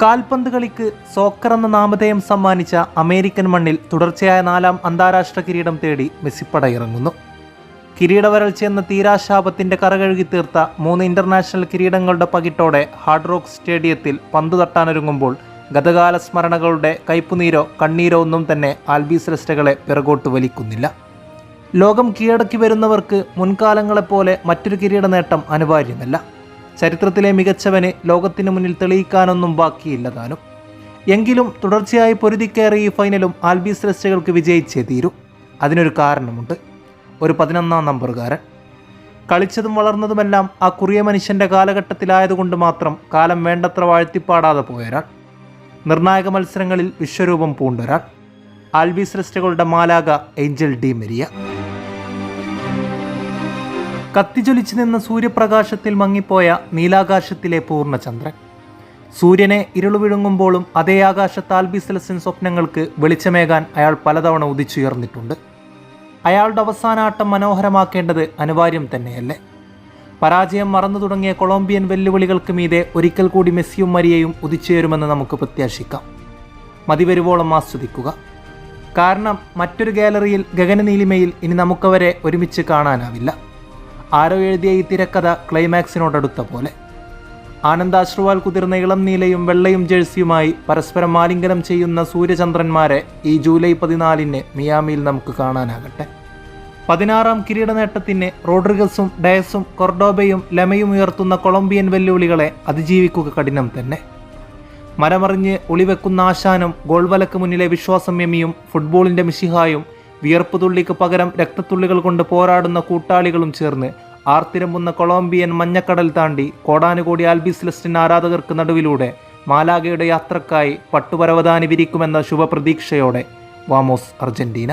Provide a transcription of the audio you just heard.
കാൽപന്ത് കളിക്ക് സോക്കർ എന്ന നാമധേയം സമ്മാനിച്ച അമേരിക്കൻ മണ്ണിൽ തുടർച്ചയായ നാലാം അന്താരാഷ്ട്ര കിരീടം തേടി മെസ്സിപ്പട ഇറങ്ങുന്നു കിരീട വരൾച്ച എന്ന തീരാശാപത്തിന്റെ കറകഴുകി തീർത്ത മൂന്ന് ഇന്റർനാഷണൽ കിരീടങ്ങളുടെ പകിട്ടോടെ ഹാർഡ് റോക്ക് സ്റ്റേഡിയത്തിൽ പന്തു തട്ടാനൊരുങ്ങുമ്പോൾ ഗതകാല സ്മരണകളുടെ കയ്പുനീരോ കണ്ണീരോ ഒന്നും തന്നെ ആൽബി ശ്രേഷ്ഠകളെ പിറകോട്ട് വലിക്കുന്നില്ല. ലോകം കീഴടക്കി വരുന്നവർക്ക് മുൻകാലങ്ങളെപ്പോലെ മറ്റൊരു കിരീട നേട്ടം അനിവാര്യമല്ല. ചരിത്രത്തിലെ മികച്ചവന് ലോകത്തിനു മുന്നിൽ തെളിയിക്കാനൊന്നും ബാക്കിയില്ല താനും. എങ്കിലും തുടർച്ചയായി പൊരുതിക്കയറിയ ഈ ഫൈനലും ആൽബി ശ്രേഷ്ഠകൾക്ക് വിജയിച്ചേ തീരൂ. അതിനൊരു കാരണമുണ്ട്. ഒരു പതിനൊന്നാം നമ്പറുകാരൻ. കളിച്ചതും വളർന്നതുമെല്ലാം ആ കുറിയ മനുഷ്യന്റെ കാലഘട്ടത്തിലായതുകൊണ്ട് മാത്രം കാലം വേണ്ടത്ര വാഴ്ത്തിപ്പാടാതെ പോയൊരാൾ. നിർണായക മത്സരങ്ങളിൽ വിശ്വരൂപം പൂണ്ടൊരാൾ. ആൽബി ശ്രേഷ്ഠകളുടെ മാലാക ഏഞ്ചൽ ഡി മെരിയ. കത്തിജ്വലിച്ചു നിന്ന സൂര്യപ്രകാശത്തിൽ മങ്ങിപ്പോയ നീലാകാശത്തിലെ പൂർണചന്ദ്രൻ. സൂര്യനെ ഇരുളു വിഴുങ്ങുമ്പോഴും അതേ ആകാശത്ത് താൽബിസലസിൻ സ്വപ്നങ്ങൾക്ക് വെളിച്ചമേകാൻ അയാൾ പലതവണ ഉദിച്ചുയർന്നിട്ടുണ്ട്. അയാളുടെ അവസാന ആട്ടം മനോഹരമാക്കേണ്ടത് അനിവാര്യം തന്നെയല്ലേ? പരാജയം മറന്നു തുടങ്ങിയ കൊളംബിയൻ വെല്ലുവിളികൾക്ക് മീതെ ഒരിക്കൽ കൂടി മെസ്സിയും മരിയയും ഉദിച്ചുയരുമെന്ന് നമുക്ക് പ്രത്യാശിക്കാം. മതിവരുവോളം ആസ്വദിക്കുക. കാരണം മറ്റൊരു ഗാലറിയിൽ ഗഗനനീലിമയിൽ ഇനി നമുക്കവരെ ഒരുമിച്ച് കാണാനാവില്ല. ആരോ എഴുതിയ ഈ തിരക്കഥ ക്ലൈമാക്സിനോടടുത്ത പോലെ. ആനന്ദാശ്രുവാൽ കുതിർന്ന ഇളം നീലയും വെള്ളയും ജേഴ്സിയുമായി പരസ്പരം മാലിംഗനം ചെയ്യുന്ന സൂര്യചന്ദ്രന്മാരെ ഈ ജൂലൈ പതിനാലിന് മിയാമിയിൽ നമുക്ക് കാണാനാകട്ടെ. പതിനാറാം കിരീട നേട്ടത്തിന് റോഡ്രിഗസും ഡയസും കൊർഡോബയും ലെമയും ഉയർത്തുന്ന കൊളംബിയൻ വെല്ലുവിളികളെ അതിജീവിക്കുക കഠിനം തന്നെ. മരമറിഞ്ഞ് ഒളിവെക്കുന്ന ആശാനും ഗോൾവലക്ക് മുന്നിലെ വിശ്വാസം എമിയും ഫുട്ബോളിന്റെ മിശിഹായും വിയർപ്പ് തുള്ളിക്ക് പകരം രക്തത്തുള്ളികൾ കൊണ്ട് പോരാടുന്ന കൂട്ടാളികളും ചേർന്ന് ആർത്തിരമ്പുന്ന കൊളംബിയൻ മഞ്ഞക്കടൽ താണ്ടി കോടാനുകോടി ആൽബി ആരാധകർക്ക് നടുവിലൂടെ മാലാഗയുടെ യാത്രക്കായി പട്ടുപരവതാനി വിരിക്കുമെന്ന ശുഭപ്രതീക്ഷയോടെ. വാമോസ് അർജന്റീന.